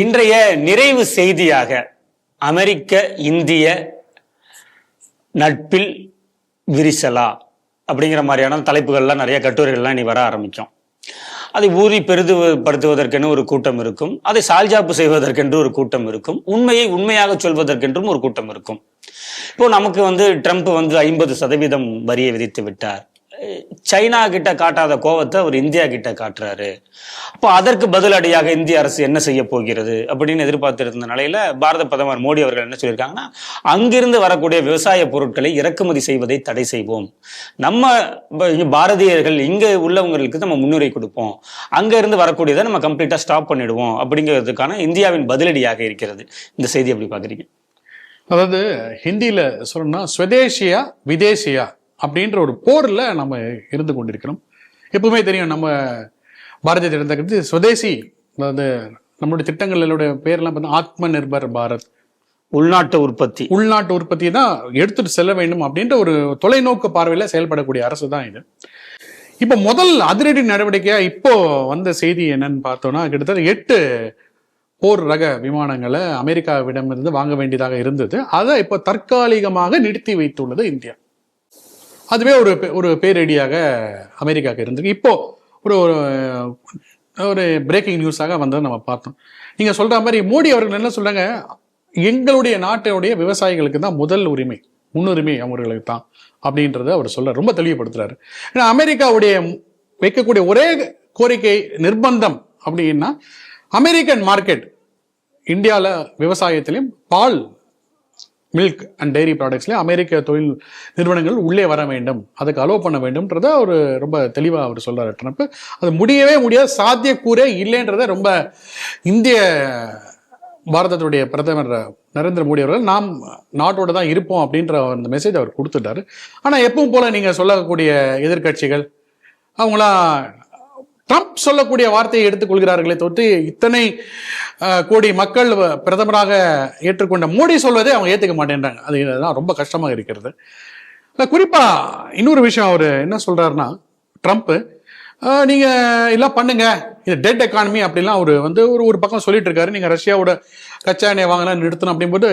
இன்றைய நிறைவு செய்தியாக அமெரிக்க இந்திய நட்பில் விரிசலா அப்படிங்கிற மாதிரியான தலைப்புகள்லாம் நிறைய கட்டுரைகள்லாம் இனி வர ஆரம்பிக்கும். அதை ஊதி பெரிதுபடுத்துவதற்கென்று ஒரு கூட்டம் இருக்கும். அதை சால்ஜாப்பு செய்வதற்கென்று ஒரு கூட்டம் இருக்கும். உண்மையை உண்மையாக சொல்வதற்கென்றும் ஒரு கூட்டம் இருக்கும். இப்போ நமக்கு வந்து ட்ரம்ப் வந்து ஐம்பது சதவீதம் வரியை விதித்து விட்டார். சைனா கிட்ட காட்டாத கோவத்தை அவர் இந்தியா கிட்ட காட்டுறாரு. அப்போ அதற்கு பதிலடியாக இந்திய அரசு என்ன செய்ய போகிறது அப்படின்னு எதிர்பார்த்திருந்த நிலையில பாரத பிரதமர் மோடி அவர்கள் என்ன சொல்லியிருக்காங்கன்னா அங்கிருந்து வரக்கூடிய விவசாய பொருட்களை இறக்குமதி செய்வதை தடை செய்வோம். நம்ம பாரதியர்கள் இங்கே உள்ளவங்களுக்கு நம்ம முன்னுரை கொடுப்போம். அங்கிருந்து வரக்கூடியதை நம்ம கம்ப்ளீட்டா ஸ்டாப் பண்ணிடுவோம் அப்படிங்கிறதுக்கான இந்தியாவின் பதிலடியாக இருக்கிறது. இந்த செய்தி எப்படி பாக்குறீங்க அதாவது ஹிந்தியில சொல்லணும்னா ஸ்வதேசியா விதேசியா அப்படின்ற ஒரு போர்ல நம்ம இருந்து கொண்டிருக்கிறோம். எப்பவுமே தெரியும் நம்ம பாரதிய ஜனதா கட்சி சுதேசி அதாவது நம்மளுடைய திட்டங்களோட பேர்லாம் பார்த்தா ஆத்ம நிர்பர் பாரத். உள்நாட்டு உற்பத்தி. உள்நாட்டு உற்பத்தி தான் எடுத்துட்டு செல்ல வேண்டும் அப்படின்ற ஒரு தொலைநோக்கு பார்வையில செயல்படக்கூடிய அரசு தான் இது. இப்போ முதல் அதிரடி நடவடிக்கையா இப்போ வந்த செய்தி என்னன்னு பார்த்தோம்னா கிட்டத்தட்ட எட்டு போர் ரக விமானங்களை அமெரிக்காவிடமிருந்து வாங்க வேண்டியதாக இருந்தது. அதை இப்போ தற்காலிகமாக நிறுத்தி வைத்துள்ளது இந்தியா. அதுவே ஒரு ஒரு பேரடியாக அமெரிக்காவுக்கு இருந்திருக்கு. இப்போ ஒரு ஒரு- பிரேக்கிங் நியூஸாக வந்ததை நம்ம பார்த்தோம். நீங்கள் சொல்கிற மாதிரி மோடி அவர்கள் என்ன சொல்கிறாங்க எங்களுடைய நாட்டினுடைய விவசாயிகளுக்கு தான் முதல் உரிமை முன்னுரிமை அவர்களுக்கு தான் அப்படின்றத அவர் சொல்ல ரொம்ப தெளிவுபடுத்துறாரு. ஏன்னா அமெரிக்காவுடைய வைக்கக்கூடிய ஒரே கோரிக்கை நிர்பந்தம் அப்படின்னா அமெரிக்கன் மார்க்கெட் இந்தியாவில் விவசாயத்திலையும் பால் மில்க் அண்ட் டெய்ரி ப்ராடக்ட்ஸில் அமெரிக்க தொழில் நிறுவனங்கள் உள்ளே வர வேண்டும். அதுக்கு அலோவ் பண்ண வேண்டும்ன்றத அவர் ரொம்ப தெளிவாக அவர் சொல்கிறார் ட்ரம்ப் அது முடியவே முடியாது சாத்தியக்கூறே இல்லைன்றத ரொம்ப இந்திய பாரதத்துடைய பிரதமர் நரேந்திர மோடி அவர்கள் நாம் நாட்டோட தான் இருப்போம் அப்படின்ற அந்த மெசேஜ் அவர் கொடுத்துட்டாரு. ஆனால் எப்பவும் போல் நீங்கள் சொல்லக்கூடிய எதிர்க்கட்சிகள் அவங்களாம் ட்ரம்ப் சொல்லக்கூடிய வார்த்தையை எடுத்துக்கொள்கிறார்களே தொட்டு இத்தனை கோடி மக்கள் வ- பிரதமராக ஏற்றுக்கொண்ட மோடி சொல்வதை அவங்க ஏற்றுக்க மாட்டேன்றாங்க. அதுதான் ரொம்ப கஷ்டமாக இருக்கிறது. குறிப்பாக இன்னொரு விஷயம் அவர் என்ன சொல்கிறாருன்னா ட்ரம்ப்பு நீங்கள் எல்லாம் பண்ணுங்க. இது டெட் எக்கானமி அப்படிலாம் அவர் வந்து ஒரு ஒரு பக்கம் சொல்லிட்டு இருக்காரு. நீங்கள் ரஷ்யாவோட கச்சா எண்ணெய் வாங்கலாம் நிறுத்தணும் அப்படிங்கும்போது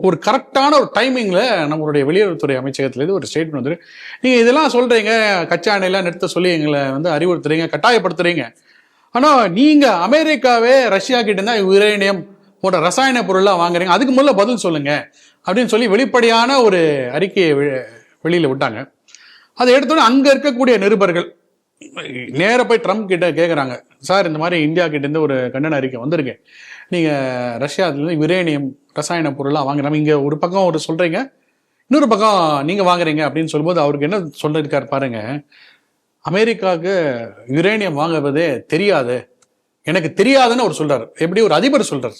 ஒரு கரெக்டான ஒரு டைமிங்கில் நம்மளுடைய வெளியுறவுத்துறை அமைச்சகத்திலேருந்து ஒரு ஸ்டேட்மெண்ட் வந்துரு. நீங்கள் இதெல்லாம் சொல்கிறீங்க கச்சா எண்ணெயெல்லாம் நிறுத்த சொல்லி எங்களை வந்து அறிவுறுத்துறீங்க கட்டாயப்படுத்துறீங்க. ஆனால் நீங்கள் அமெரிக்காவே ரஷ்யா கிட்ட தான் யுரேனியம் போன்ற ரசாயன பொருள்லாம் வாங்குறீங்க அதுக்கு முதல்ல பதில் சொல்லுங்க அப்படின்னு சொல்லி வெளிப்படையான ஒரு அறிக்கையை வெளியில் விட்டாங்க. அதை எடுத்தோன்னே அங்கே இருக்கக்கூடிய நிருபர்கள் நேராக போய் ட்ரம்ப் கிட்ட கேட்குறாங்க சார் இந்த மாதிரி இந்தியா கிட்டேருந்து ஒரு கண்டன அறிக்கை வந்திருக்கு. நீங்கள் ரஷ்யாவிலேருந்து யுரேனியம் ரசாயன பொருள்லாம் வாங்குறாங்க இங்கே ஒரு பக்கம் ஒரு சொல்கிறீங்க இன்னொரு பக்கம் நீங்கள் வாங்குறீங்க அப்படின்னு சொல்லும்போது அவருக்கு என்ன சொல்லியிருக்காரு பாருங்க. அமெரிக்காவுக்கு யுரேனியம் வாங்குவதே தெரியாது. எனக்கு தெரியாதுன்னு அவர் சொல்கிறார் எப்படி ஒரு அதிபர் சொல்கிறார்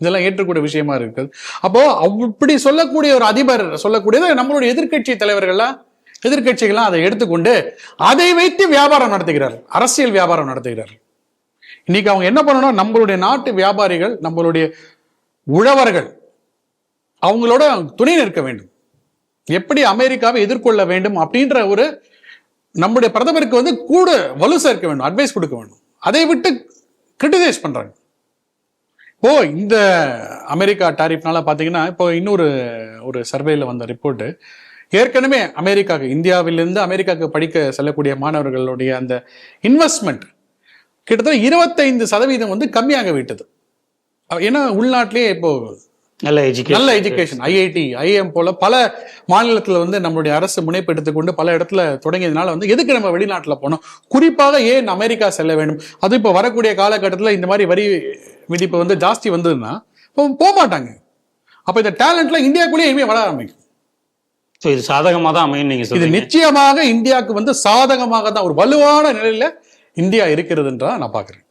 இதெல்லாம் ஏற்றக்கூடிய விஷயமா இருக்குது. அப்போ அப்படி சொல்லக்கூடிய ஒரு அதிபர் சொல்லக்கூடியது நம்மளுடைய எதிர்க்கட்சி தலைவர்கள்லாம் எதிர்க்கட்சிகள்லாம் அதை எடுத்துக்கொண்டு அதை வைத்து வியாபாரம் நடத்துகிறார் அரசியல் வியாபாரம் நடத்துகிறார் இன்னைக்கு அவங்க என்ன பண்ணணும் நம்மளுடைய நாட்டு வியாபாரிகள் நம்மளுடைய உழவர்கள் அவங்களோட துணை நிற்க வேண்டும். எப்படி அமெரிக்காவை எதிர்கொள்ள வேண்டும் அப்படின்ற ஒரு நம்முடைய பிரதமருக்கு வந்து கூட வலு சேர்க்க வேண்டும் அட்வைஸ் கொடுக்க வேண்டும். அதை விட்டு கிரிட்டிசைஸ் பண்றாங்க. இப்போ இந்த அமெரிக்கா டாரிஃப்னால பார்த்தீங்கன்னா இப்போ இன்னொரு ஒரு சர்வேல வந்த ரிப்போர்ட்டு ஏற்கனவே அமெரிக்காவுக்கு இந்தியாவிலிருந்து அமெரிக்காவுக்கு படிக்க செல்லக்கூடிய மாணவர்களுடைய அந்த இன்வெஸ்ட்மெண்ட் கிட்டத்தட்ட இருபத்தைந்து சதவீதம் வந்து கம்மியாக விட்டது. ஏன்னா உள்நாட்டிலேயே இப்போ நல்ல எஜுகேஷன் நல்ல எஜுகேஷன் ஐஐடி ஐஎம் போல பல மாநிலத்துல வந்து நம்மளுடைய அரசு முனைப்பு எடுத்துக்கொண்டு பல இடத்துல தொடங்கியதுனால வந்து எதுக்கு நம்ம வெளிநாட்டுல போனோம்? குறிப்பாக ஏன் அமெரிக்கா செல்ல வேண்டும்? அது இப்போ வரக்கூடிய காலகட்டத்துல இந்த மாதிரி வரி விதிப்பு வந்து ஜாஸ்தி வந்ததுன்னா இப்போ போக மாட்டாங்க. அப்ப இந்த டேலண்ட்ல இந்தியாக்குள்ளேயே இனிமே வளர ஆரம்பிக்கும். ஸோ இது சாதகமாக தான் அமையும் நீங்க இது நிச்சயமாக இந்தியாவுக்கு வந்து சாதகமாக தான் ஒரு வலுவான நிலையில இந்தியா இருக்கிறதுன்றத நான் பாக்குறேன்